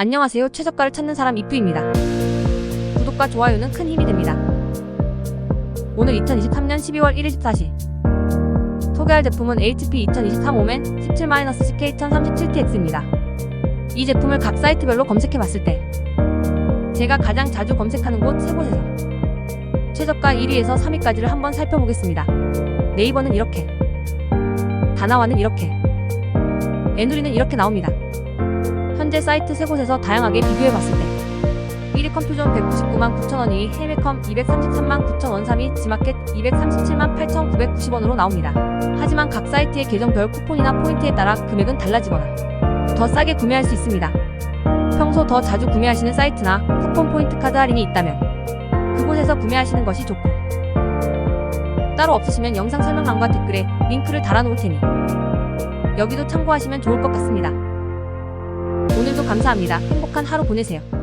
안녕하세요. 최저가를 찾는 사람 이프입니다. 구독과 좋아요는 큰 힘이 됩니다. 오늘 2023년 12월 1일 14시 소개할 제품은 HP 2023 오멘 17-CK1037TX입니다. 이 제품을 각 사이트별로 검색해봤을 때 제가 가장 자주 검색하는 곳 세 곳에서 최저가 1위에서 3위까지를 한번 살펴보겠습니다. 네이버는 이렇게 다나와는 이렇게 에누리는 이렇게 나옵니다. 현재 사이트 세 곳에서 다양하게 비교해봤을 때 1위 컴퓨전 199만 9천원 2위 해외컴 233만 9천원 3위 지마켓 237만 8,990원으로 나옵니다. 하지만 각 사이트의 계정별 쿠폰이나 포인트에 따라 금액은 달라지거나 더 싸게 구매할 수 있습니다. 평소 더 자주 구매하시는 사이트나 쿠폰 포인트 카드 할인이 있다면 그곳에서 구매하시는 것이 좋고 따로 없으시면 영상 설명란과 댓글에 링크를 달아놓을 테니 여기도 참고하시면 좋을 것 같습니다. 감사합니다. 행복한 하루 보내세요.